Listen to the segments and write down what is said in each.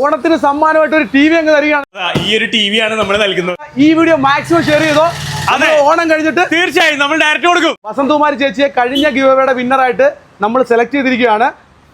ഓണത്തിന് സമ്മാനമായിട്ട് ഒരു ടി വി അങ്ങ് തരികയാണ്. ഈ ഒരു ടി വി ആണ് നമ്മൾ നൽകുന്നത്. ഈ വീഡിയോ മാക്സിമം ഷെയർ ചെയ്തോ? അതെ. ഓണം കഴിഞ്ഞിട്ട് തീർച്ചയായും നമ്മൾ ഡയറക്റ്റ് കൊടുക്കും. വസന്തകുമാരി ചേച്ചിയെ കഴിഞ്ഞ ഗിവയുടെ വിന്നറായിട്ട് നമ്മൾ സെലക്ട് ചെയ്തിരിക്കുകയാണ്.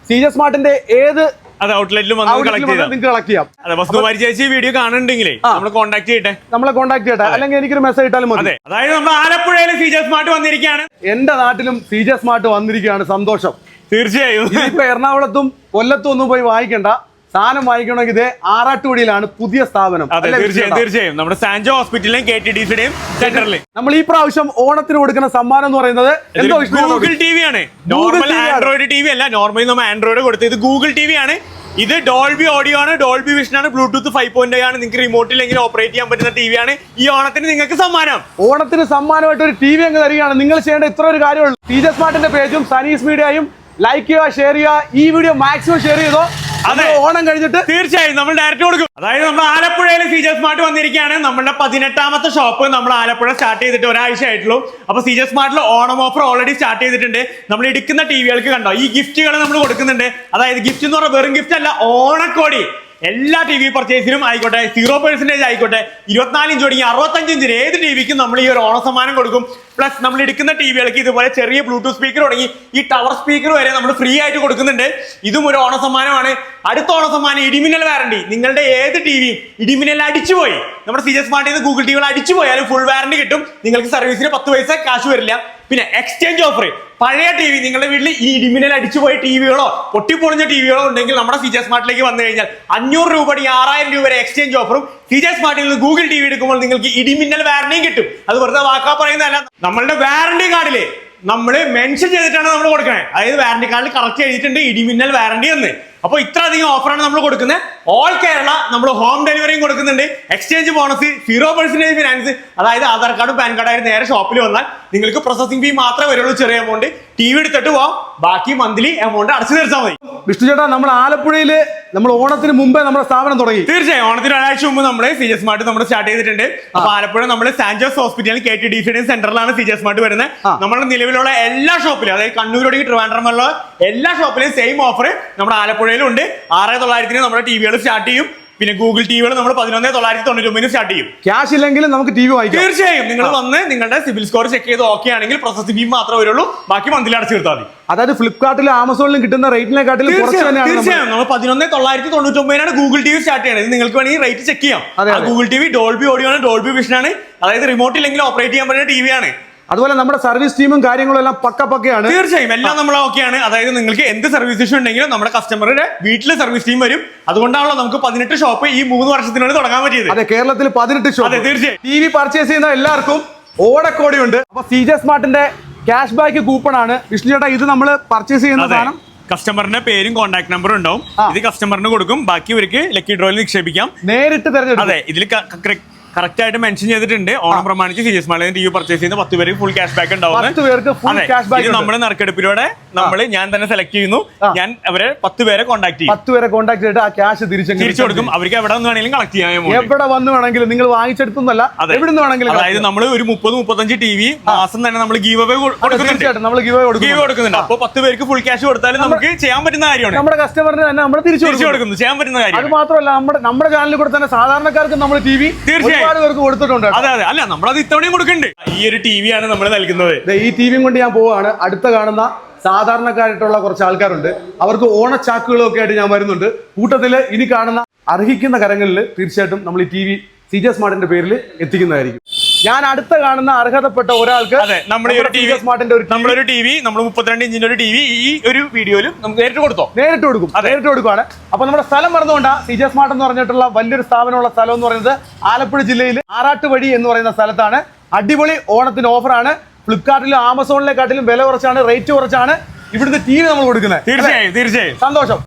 സി ജെ സ്മാർട്ടിന്റെ ഏത് അതെ ഔട്ട്ലെറ്റിലും വന്ന് കളക്ട് ചെയ്താൽ നിങ്ങൾക്ക് കളക്ട് ചെയ്യാം. അതെ വസന്തകുമാരി ചേച്ചി വീഡിയോ കാണുന്നുണ്ടെങ്കിലേ നമ്മൾ കോൺടാക്ട് ചെയ്യട്ടെ. നമ്മളെ കോൺടാക്ട് ചെയ്യട്ടെ. അല്ലെങ്കിൽ എനിക്കൊരു മെസ്സേജ് ഇട്ടാലും മതി. അതെ അതായത് നമ്മൾ ആലപ്പുഴയിലെ സീജ സ്മാർട്ട് വന്നിരിക്കുകയാണ്. എന്റെ നാട്ടിലും സി ജെ സ്മാർട്ട് വന്നിരിക്കുകയാണ്. സന്തോഷം. തീർച്ചയായും. ഇപ്പൊ എറണാകുളത്തും കൊല്ലത്തും ഒന്നും പോയി വാങ്ങിക്കണ്ട സാധനം വാങ്ങിക്കണമെങ്കിൽ ഇത് ആറാട്ടുപടിയിലാണ് പുതിയ സ്ഥാപനം. തീർച്ചയായും? തീർച്ചയായും. നമ്മുടെ സാൻജോ ഹോസ്പിറ്റലിലെയും കെ ടി ഡി സിയുടെയും സെന്ററിലെയും നമ്മൾ ഈ പ്രാവശ്യം ഓണത്തിന് കൊടുക്കുന്ന സമ്മാനം എന്ന് പറയുന്നത് എന്തോ ഗൂഗിൾ ടി വി ആണ്. നോർമൽ ആൻഡ്രോയിഡ് ടി വി അല്ല നോർമലി നമ്മൾ ആൻഡ്രോയിഡ് കൊടുത്തത് ഇത് ഗൂഗിൾ ടി വി ആണ്. ഇത് ഡോൾബി ഓഡിയോ ആണ് ഡോൾബി വിഷൻ ആണ് ബ്ലൂടൂത്ത് ഫൈവ് പോയിന്റ് ആണ്. നിങ്ങൾക്ക് റിമോട്ടിൽ എങ്ങനെ ഓപ്പറേറ്റ് ചെയ്യാൻ പറ്റുന്ന ടി വി ആണ്. ഈ ഓണത്തിന് നിങ്ങൾക്ക് സമ്മാനം. ഓണത്തിന് സമ്മാനമായിട്ട് ഒരു ടി വി അങ്ങ് തരികയാണ്. നിങ്ങൾ ചെയ്യേണ്ട ഇത്ര ഒരു കാര്യമുള്ളൂ. ടീച്ചർ സ്മാർട്ടിന്റെ പേജും സനീസ് മീഡിയയും ലൈക്ക് ചെയ്യുക ഷെയർ ചെയ്യുക. ഈ വീഡിയോ മാക്സിമം ഷെയർ ചെയ്തോ അതെ. ഓണം കഴിഞ്ഞിട്ട് തീർച്ചയായും നമ്മൾ ഡയറക്റ്റ് കൊടുക്കും. അതായത് നമ്മൾ ആലപ്പുഴയിലെ സീജർ മാർട്ട് വന്നിരിക്കുകയാണ്. നമ്മുടെ പതിനെട്ടാമത്തെ ഷോപ്പ് നമ്മൾ ആലപ്പുഴ സ്റ്റാർട്ട് ചെയ്തിട്ട് ഒരാഴ്ച ആയിട്ടുള്ളൂ. അപ്പൊ സീജർ സ്മാർട്ടിൽ ഓണം ഓഫർ ഓൾറെഡി സ്റ്റാർട്ട് ചെയ്തിട്ടുണ്ട്. നമ്മൾ എടുക്കുന്ന ടി വികൾക്ക് കണ്ടോ ഈ ഗിഫ്റ്റുകൾ നമ്മൾ കൊടുക്കുന്നുണ്ട്. അതായത് ഗിഫ്റ്റ് എന്ന് പറഞ്ഞാൽ വെറും ഗിഫ്റ്റ് അല്ല ഓണക്കോടി. എല്ലാ ടി വി പർച്ചേസിനും ആയിക്കോട്ടെ സീറോ പെർസെന്റേജ് ആയിക്കോട്ടെ ഇരുപത്തിനാല് ഇഞ്ച് തുടങ്ങി അറുപത്തഞ്ച് ഇഞ്ചിന് ഏത് ടി വിക്കും നമ്മൾ ഈ ഒരു ഓണ സമ്മാനം കൊടുക്കും. പ്ലസ് നമ്മൾ എടുക്കുന്ന ടി വികൾക്ക് ഇതുപോലെ ചെറിയ ബ്ലൂടൂത്ത് സ്പീക്കർ തുടങ്ങി ഈ ടവർ സ്പീക്കർ വരെ നമ്മൾ ഫ്രീ ആയിട്ട് കൊടുക്കുന്നുണ്ട്. ഇതും ഒരു ഓണ സമ്മാനമാണ്. അടുത്ത ഓണ സമ്മാനം ഇടിമിന്നൽ വാറണ്ടി നിങ്ങളുടെ ഏത് ടി വിയും ഇടിമിന്നൽ അടിച്ചുപോയി നമ്മുടെ സി ജെ സ്മാർട്ടിൽ നിന്ന് ഗൂഗിൾ ടിവികൾ അടിച്ചു പോയാലും ഫുൾ വാറണ്ടി കിട്ടും. നിങ്ങൾക്ക് സർവീസിന് പത്ത് പൈസ കാശ് വരില്ല. പിന്നെ എക്സ്ചേഞ്ച് ഓഫർ പഴയ ടി വി നിങ്ങളുടെ വീട്ടിൽ ഈ ഇടിമിന്നൽ അടിച്ചുപോയ ടി വികളോ പൊട്ടിപ്പൊളിഞ്ഞ ടി വികളോ ഉണ്ടെങ്കിൽ നമ്മുടെ ഫീച്ചർ സ്മാർട്ടിലേക്ക് വന്നു കഴിഞ്ഞാൽ അഞ്ഞൂറ് രൂപ ആറായിരം രൂപ വരെ എക്സ്ചേഞ്ച് ഓഫറും ഫീച്ചർ സ്മാർട്ടിൽ നിന്ന് ഗൂഗിൾ ടി വി എടുക്കുമ്പോൾ നിങ്ങൾക്ക് ഇടിമിന്നൽ വാറണ്ടിയും കിട്ടും. അത് വെറുതെ വാക്കാ പറയുന്നതല്ല. നമ്മളുടെ വാറണ്ടി കാർഡിൽ നമ്മൾ മെൻഷൻ ചെയ്തിട്ടാണ് നമ്മൾ കൊടുക്കണേ. അതായത് വാറണ്ടി കാർഡിൽ കറക്റ്റ് എഴുതിയിട്ടുണ്ട് ഇടിമിന്നൽ വാറണ്ടി എന്ന്. അപ്പോൾ ഇത്ര അധികം ഓഫറാണ് നമ്മൾ കൊടുക്കുന്നത്. ഓൾ കേരള നമ്മൾ ഹോം ഡെലിവറിയും കൊടുക്കുന്നുണ്ട്. Exchange bonus zero percentage finance അതായത് ആധാർ കാർഡും പാൻ കാർഡായിട്ട് നേരെ ഷോപ്പിൽ വന്നാൽ നിങ്ങൾക്ക് പ്രോസസിംഗ് ഫീ മാത്രമേ വരുള്ളൂ ചെറിയ എമൗണ്ട് ടി വി എടുത്തിട്ട് പോകാം ബാക്കി മന്ത്ലി എമൗണ്ട് അടച്ചു തീർച്ചാൽ മതി. വിഷ്ണു ചേട്ടാ നമ്മൾ ആലപ്പുഴയിൽ നമ്മൾ ഓണത്തിന് മുമ്പേ നമ്മുടെ സ്ഥാപനം തുടങ്ങി. തീർച്ചയായും. ഓണത്തിന് ഒരാഴ്ച മുമ്പ് നമ്മൾ സി ജി സ്മാർട്ട് നമ്മൾ സ്റ്റാർട്ട് ചെയ്തിട്ടുണ്ട്. അപ്പൊ ആലപ്പുഴ നമ്മൾ സാൻജോസ് ഹോസ്പിറ്റലിൽ കെ ടി ഡി സിയുടെ സെന്ററിലാണ് സി ജി സ്മാർട്ട് വരുന്നത്. നമ്മുടെ നിലവിലുള്ള എല്ലാ ഷോപ്പിലും അതായത് കണ്ണൂരോടെ ട്രിവാൻഡ്രമുള്ള എല്ലാ ഷോപ്പിലും സെയിം ഓഫർ നമ്മുടെ ആലപ്പുഴയിലും ഉണ്ട് ആറ് തൊള്ളായിരത്തിന് നമ്മുടെ ടി വികൾ സ്റ്റാർട്ട് ചെയ്യും. പിന്നെ ഗൂഗിൾ ടിവികൾ നമ്മൾ പതിനൊന്ന് തൊള്ളായിരത്തി തൊണ്ണൂറ്റി ഒമ്പതിന് സ്റ്റാർട്ട് ചെയ്യും. ക്യാഷ് ഇല്ലെങ്കിലും നമുക്ക് ടി വി വാങ്ങിക്കാം. തീർച്ചയായും. നിങ്ങൾ വന്ന് നിങ്ങളുടെ സിവിൽ സ്കോർ ചെക്ക് ചെയ്ത് ഓക്കെ ആണെങ്കിൽ പ്രോസസിംഗ് ഫീ മാത്രമേ വരുള്ളൂ. ബാക്കി മന്ത്ലി അടച്ചു തീർത്താൽ മതി. അതായത് ഫ്ലിപ്കാർട്ടിലും ആമസോണിലും കിട്ടുന്ന റേറ്റിനെക്കാട്ടിലും തീർച്ചയായും. നമ്മൾ- പതിനൊന്ന് തൊള്ളായിരത്തി തൊണ്ണൂറ്റി ഒമ്പതിനാണ് ഗൂഗിൾ ടി വി സ്റ്റാർട്ട് ചെയ്യുന്നത് ഇത് നിങ്ങൾക്ക് വേണമെങ്കിൽ റേറ്റ് ചെക്ക് ചെയ്യാം. Google T V Dolby audio ആണ് ഡോൾബി വിഷൻ ആണ്. അതായത് റിമോട്ട് ഇല്ലെങ്കിൽ ഓപ്പറേറ്റ് ചെയ്യാൻ പറ്റുന്ന ടി വി ആണ്. അതുപോലെ നമ്മുടെ സർവീസ് ടീമും കാര്യങ്ങളും എല്ലാം പക്ക പക്കയാണ്. തീർച്ചയായും എല്ലാം നമ്മൾ ഓക്കെയാണ്. അതായത് നിങ്ങൾക്ക് എന്ത് സർവീസ് ഇഷ്യൂ ഉണ്ടെങ്കിലും നമ്മുടെ കസ്റ്റമറുടെ വീട്ടിലെ സർവീസ് ടീം വരും. അതുകൊണ്ടാണല്ലോ നമുക്ക് പതിനെട്ട് ഷോപ്പ് ഈ മൂന്ന് വർഷത്തിനുള്ളിൽ തുടങ്ങാൻ പറ്റിയത്. അതെ കേരളത്തിൽ പതിനെട്ട് ഷോപ്പ് അതെ, തീർച്ചയായും. ടി വി പർച്ചേസ് ചെയ്യുന്ന എല്ലാവർക്കും ഓടക്കോടി ഉണ്ട് അപ്പൊ സി ജെ സ്മാർട്ടിന്റെ ക്യാഷ് ബാക്ക് കൂപ്പൺ ആണ്. വിഷ്ണു ചേട്ടാ ഇത് നമ്മൾ പർച്ചേസ് ചെയ്യുന്ന സാധനം? കസ്റ്റമറിന്റെ പേരും കോൺടാക്ട് നമ്പറും ഉണ്ടാവും. ഇത് കസ്റ്റമറിന് കൊടുക്കും. ബാക്കി ഇവർക്ക് ലക്കി ഡ്രോയിൽ നിക്ഷേപിക്കാം. നേരിട്ട് തെരഞ്ഞെടുക്കും. അതെ ഇതിൽ കറക്റ്റ് ആയിട്ട് മെൻഷൻ ചെയ്തിട്ടുണ്ട്. ഓണം പ്രമാണിച്ച് സീരിയസ് മാളിൽ ടി വി പർച്ചേസ് ചെയ്യുന്ന പത്ത് പേർക്ക് ഫുൾ ക്യാഷ് ബാക്ക് ഉണ്ടാവും. പത്ത് പേർക്ക്. നമ്മൾ നറുക്കെടുപ്പിലൂടെ നമ്മൾ ഞാൻ തന്നെ സെലക്ട് ചെയ്യുന്നു. ഞാൻ അവരെ പത്ത് പേരെ കോൺടാക്ട് ചെയ്യും. പത്ത് പേരെ കോൺടാക്ട് ചെയ്തിട്ട് ആ ക്യാഷ് തിരിച്ചു തിരിച്ചു കൊടുക്കും. അവർക്ക് എവിടെ നിന്ന് വേണമെങ്കിലും കളക്ട് ചെയ്യാൻ. എവിടെ വന്ന് വേണമെങ്കിലും നിങ്ങൾ വാങ്ങിച്ചെടുത്തൊന്നല്ല. എവിടെ നിന്ന് വേണമെങ്കിലും അതായത് നമ്മൾ ഒരു മുപ്പത് മുപ്പത്തഞ്ച് ടി വി മാസം തന്നെ നമ്മൾ ഗീവ് അവേ കൊടുക്കുന്നുണ്ട്. നമ്മൾ ഗീവ് ഗീവ് കൊടുക്കും കൊടുക്കുന്നുണ്ട്. അപ്പൊ പത്ത് പേർക്ക് ഫുൾ ക്യാഷ് കൊടുത്താലും നമുക്ക് ചെയ്യാൻ പറ്റുന്ന കാര്യമാണ്. നമ്മുടെ കസ്റ്റമറിന് തന്നെ നമ്മൾ തിരിച്ചു തിരിച്ചു കൊടുക്കും. കൊടുക്കുന്നു. ചെയ്യാൻ പറ്റുന്ന കാര്യം അത് മാത്രമല്ല നമ്മുടെ നമ്മുടെ ചാനലിൽ കൂടെ തന്നെ സാധാരണക്കാർക്ക് നമ്മൾ ടി വി തീർച്ചയായും. ഒരുപാട് പേർക്ക് കൊടുത്തിട്ടുണ്ട് അതെ അതെ. അല്ല നമ്മളത് ഇത്തവണയും കൊടുക്കുന്നുണ്ട് ഈ ഒരു ടി വി ആണ് നമ്മൾ നൽകുന്നത് ഈ ടി വിയും കൊണ്ട് ഞാൻ പോവാണ്. അടുത്ത കാണുന്ന സാധാരണക്കാരായിട്ടുള്ള കുറച്ച് ആൾക്കാരുണ്ട്. അവർക്ക് ഓണച്ചാക്കുകളൊക്കെ ആയിട്ട് ഞാൻ വരുന്നുണ്ട്. കൂട്ടത്തിൽ ഇനി കാണുന്ന അർഹിക്കുന്ന കരങ്ങളിൽ തീർച്ചയായിട്ടും നമ്മൾ ഈ ടി വി സി ജെ സ്മാർട്ടിന്റെ പേരിൽ എത്തിക്കുന്നതായിരിക്കും. ഞാൻ അടുത്ത കാണുന്ന അർഹതപ്പെട്ട ഒരാൾക്ക് നമ്മുടെ ഒരു ടി വി സ്മാർട്ടിന്റെ ഒരു നമ്മളൊരു ടി വി നമ്മൾ മുപ്പത്തിരണ്ട് ഇഞ്ചിന്റെ ഒരു ടി വി ഈ ഒരു വീഡിയോയിലും നമുക്ക് നേരിട്ട് കൊടുത്തോ? നേരിട്ട് കൊടുക്കും നേരിട്ട് കൊടുക്കുവാണ്. അപ്പൊ നമ്മുടെ സ്ഥലം മറന്നുകൊണ്ട് സി ജെ സ്മാർട്ട് എന്ന് പറഞ്ഞിട്ടുള്ള വലിയൊരു സ്ഥാപനമുള്ള സ്ഥലം എന്ന് പറയുന്നത് ആലപ്പുഴ ജില്ലയിൽ ആറാട്ടുവഴി എന്ന് പറയുന്ന സ്ഥലത്താണ്. അടിപൊളി ഓണത്തിന് ഓഫറാണ്. ഫ്ലിപ്കാർട്ടിലും ആമസോണിലെക്കാട്ടിലും വില കുറച്ചാണ് റേറ്റ് കുറച്ചാണ്. ഇവിടുത്തെ ടി വി നമ്മൾ കൊടുക്കുന്നത്. തീർച്ചയായും തീർച്ചയായും. സന്തോഷം.